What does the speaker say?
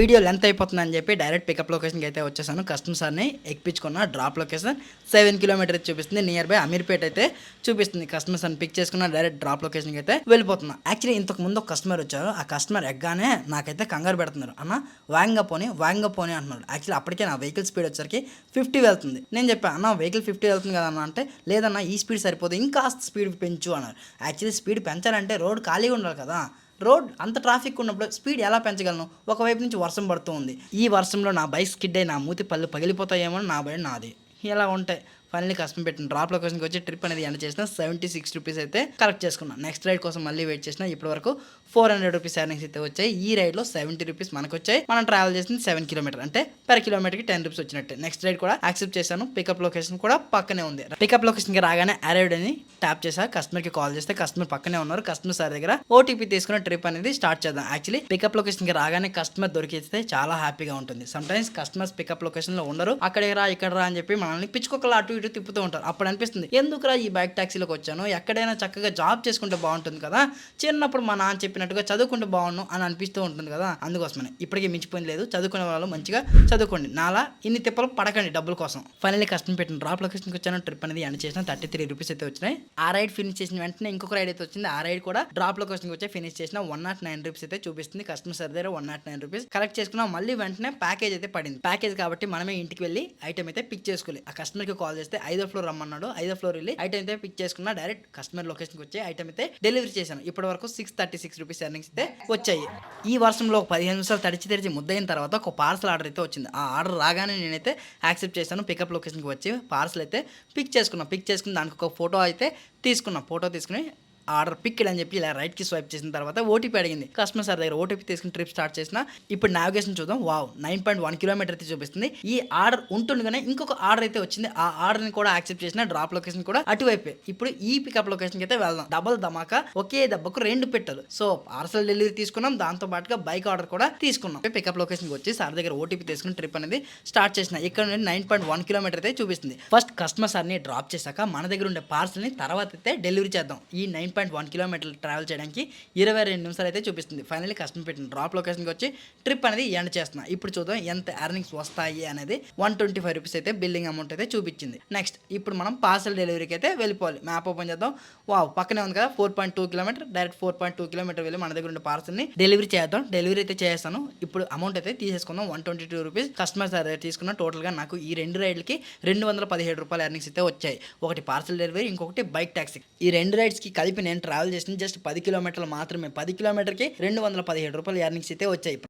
Video length అయిపోతుంది అని చెప్పి డైరెక్ట్ పికప్ లొకేషన్కి అయితే వచ్చేసాను. కస్టమర్స్ని ఎక్కించుకున్న డ్రాప్ లొకేషన్ సెవెన్ కిలోమీటర్ చూపిస్తుంది. నియర్ బై అమీర్పేట్ అయితే చూపిస్తుంది. కస్టమర్స్ అని పిక్ చేసుకున్న డైరెక్ట్ డ్రాప్ లొకేషన్కి అయితే వెళ్ళిపోతున్నా. యాక్చువల్లీ ఇంతకు ముందు ఒక కస్టమర్ వచ్చారు. ఆ కస్టమర్ ఎగ్గానే నాకైతే కంగారు పెడుతున్నారు. అన్న వేగంగా పోనీ వేగంగా పోనీ అంటున్నారు యాక్చువల్లీ అప్పటికే నా వెహికల్ స్పీడ్ వచ్చరికి ఫిఫ్టీ వెళ్తుంది. నేను చెప్పాను అన్న వెహికల్ ఫిఫ్టీ వెళ్తుంది కదా అన్న అంటే లేదన్నా ఈ స్పీడ్ సరిపోదు. ఇంకా స్పీడ్ పెంచు అన్నారు. యాక్చువల్లీ స్పీడ్ పెంచాలంటే రోడ్ ఖాళీగా ఉండాలి కదా. రోడ్ అంత ట్రాఫిక్ ఉన్నప్పుడు స్పీడ్ ఎలా పెంచగలను? ఒకవైపు నుంచి వర్షం పడుతూ ఉంది. ఈ వర్షంలో నా బైక్ స్కిడ్ అయి నా మూతి పళ్ళు పగిలిపోతాయేమో అని నా భయం నాది. ఇలా ఉంటాయి ఫైనల్లీ కష్టం పెట్టిన డ్రాప్ లొకేషన్కి వచ్చి ట్రిప్ అనేది ఎండ్ చేసిన సెవెంటీ సిక్స్ రూపీస్ అయితే కలెక్ట్ చేసుకున్నాను నెక్స్ట్ రైడ్ కోసం మళ్ళీ వెయిట్ చేసిన ఇప్పటి వరకు ఫోర్ హండ్రెడ్ రూపీస్ ఎర్నింగ్స్ అయితే వచ్చాయి. ఈ రైడ్లో సెవెంటీ రూపీస్ మనకు వచ్చాయి మనం ట్రావెల్ చేసింది సెవెన్ కిలోమీటర్ అంటే పర్ కిలోమీటర్కి టెన్ రూపీస్ వచ్చినట్టే. నెక్స్ట్ రైడ్ కూడా యాక్సెప్ట్ చేశాను. పికప్ లొకేషన్ కూడా పక్కనే ఉంది. పికప్ లొకేషన్కి రాగానే అరైవ్డ్ అని ట్యాప్ చేసా కస్టమర్కి కాల్ చేస్తే కస్టమర్ పక్కనే ఉన్నారు. కస్టమర్ సార్ దగ్గర ఓటీపీ తీసుకున్న ట్రిప్ అనేది స్టార్ట్ చేద్దాం. యాక్చువల్లీ పికప్ లొకేషన్కి రాగానే కస్టమర్ దొరికితే చాలా హ్యాపీగా ఉంటుంది. సమ్ టైమ్స్ కస్టమర్స్ పికప్ లొకేషన్లో ఉండరు. అక్కడికి రా ఇక్కడ రా అని చెప్పి మనల్ని పిచ్చుకోకలా అటు ఇటు తిప్పుతూ ఉంటారు. అప్పుడు అనిపిస్తుంది ఎందుకురా ఈ బైక్ ట్యాక్సీలోకి వచ్చాను? ఎక్కడైనా చక్కగా జాబ్ చేసుకుంటే బాగుంటుంది కదా? చిన్నప్పుడు మా నాన్న చెప్పినట్టుగా చదువుకుంటే బాగుండు అని అనిపిస్తూ ఉంటుంది కదా? అందుకోసమనే. ఇప్పటికీ మించిపోయింది లేదు. చదువుకునే వాళ్ళు మంచిగా చదువుకోండి. నాలా ఇన్ని తిప్పలు పడకండి డబ్బుల కోసం. ఫైనల్లీ కష్టం పెట్టిన డ్రాప్ లొకేషన్కి వచ్చాను. ట్రిప్ అనేది ఎండ్ చేసిన థర్టీ త్రీ రూపీస్ అయితే వచ్చినాయి. ఆ రైడ్ ఫినిష్ చేసిన వెంటనే ఇంకొక రైడ్ అయితే వచ్చింది. ఆ రైడ్ కూడా డ్రాప్ లొకేషన్కి వచ్చి ఫినిష్ చేసిన వన్ నాట్ నైన్ రూపీస్ అయితే చూపిస్తుంది. కస్టమర్ సర్ దగ్గర one not nine rupees. Collect చేసుకున్నాం. మళ్ళీ వెంటనే ప్యాకేజ్ అయితే పడింది. ప్యాకేజ్ కాబట్టి మనమే ఇంటికి వెళ్ళి ఐటమ్ అయితే పిక్ చేసుకోవాలి. ఆ కస్టమర్కి కాల్ చేస్తే ఐదో ఫ్లోర్ రమ్మన్నాడు. ఐదో ఫ్లోర్ వెళ్ళి ఐటమ్ అయితే పిక్ చేసుకున్నా. డైరెక్ట్ కస్టమర్ లొకేషన్కి వచ్చి ఐటమ్ అయితే డెలివరీ చేశాను. ఇప్పటి వరకు six thirty six rupees earnings అయితే వచ్చాయి. ఈ వర్షంలో ఒక పదిహేను నిమిషాలు తడిచి తెరిచి ముద్దయిన తర్వాత ఒక పార్సల్ ఆర్డర్ అయితే వచ్చింది. ఆ ఆర్డర్ రాగానే నేనైతే యాక్సెప్ట్ చేశాను. పికప్ లొకేషన్కి వచ్చి పార్సల్ అయితే పిక్ చేసుకున్నాను పిక్ చేసుకుని దానికి ఒక ఫోటో అయితే తీసుకున్నాను ఫోటో తీసుకుని ఆర్డర్ పిక్ అని చెప్పి ఇలా రైట్కి స్వైప్ చేసిన తర్వాత ఓటీపీ అడిగింది. కస్టమర్ సార్ దగ్గర ఓటీపీ తీసుకుని ట్రిప్ స్టార్ట్ చేసిన ఇప్పుడు నావిగేషన్ చూద్దాం. Wow nine point one kilometer అయితే చూపిస్తుంది. ఈ ఆర్డర్ ఉంటుండగానే ఇంకొక ఆర్డర్ అయితే వచ్చింది. ఆ ఆర్డర్ని కూడా యాక్సెప్ట్ చేసిన డ్రాప్ లొకేషన్ కూడా అటువైపే. ఇప్పుడు ఈ పికప్ లొకేషన్కి అయితే వెళ్దాం. డబల్ ధమాకా ఒకే దెబ్బకు రెండు పెట్టలు. సో పార్సల్ డెలివరీ తీసుకున్నాం. దాంతో పాటుగా బైక్ ఆర్డర్ కూడా తీసుకున్నాం. పికప్ లొకేషన్కి వచ్చి సార్ దగ్గర ఓటీపీ తీసుకుని ట్రిప్ అనేది స్టార్ట్ చేసిన. ఇక్కడ నుండి నైన్ పాయింట్ వన్ కిలోమీటర్ అయితే చూపిస్తుంది. ఫస్ట్ కస్టమర్ సార్ని డ్రాప్ చేశాక మన దగ్గర ఉండే పార్సల్ని తర్వాత అయితే డెలివరీ చేద్దాం. ఈ నైన్ పాయింట్ వన్ కిలోమీటర్లు ట్రావెల్ చేయడానికి ఇరవై రెండు నిమిషాలు అయితే చూపిస్తుంది. ఫైనల్లీ కస్టమర్ పెట్టిన డ్రాప్ లొకేషన్కి వచ్చి ట్రిప్ అనేది ఎండ్ చేస్తున్నా. ఇప్పుడు చూద్దాం ఎంత ఎర్నింగ్స్ వస్తాయి అనేది వన్ ట్వంటీ ఫైవ్ రూపీస్ అయితే బిల్లింగ్ అమౌంట్ అయితే చూపించింది. నెక్స్ట్ ఇప్పుడు మనం పార్సల్ డెలివరీకి అయితే వెళ్ళిపోవాలి. మ్యాప్ ఓపెన్ చేద్దాం. వావ్ పక్కనే ఉంది కదా four point two kilometer direct four point two kilometer వెళ్ళి మన దగ్గర ఉండే పార్సల్ని డెలివరీ చేద్దాం. డెలివరీ అయితే చేస్తాను. ఇప్పుడు అమౌంట్ అయితే తీసేసుకుందాం. One twenty two rupees customer sir తీసుకున్న టోటల్గా నాకు ఈ రెండు రైడ్లకి రెండు వందల పదిహేడు రూపాయల ఎర్నింగ్స్ అయితే వచ్చాయి. ఒకటి పార్సల్ డెలివరీ ఇంకొకటి బైక్ ట్యాక్సీ ఈ రెండు రైడ్స్కి కలిపి నేను ట్రావెల్ చేసిన జస్ట్ పది కిలోమీటర్లు మాత్రమే. పది కిలోమీటర్కి రెండు వందల పదిహేడు రూపాయలు ఎర్నింగ్స్ అయితే వచ్చాయి.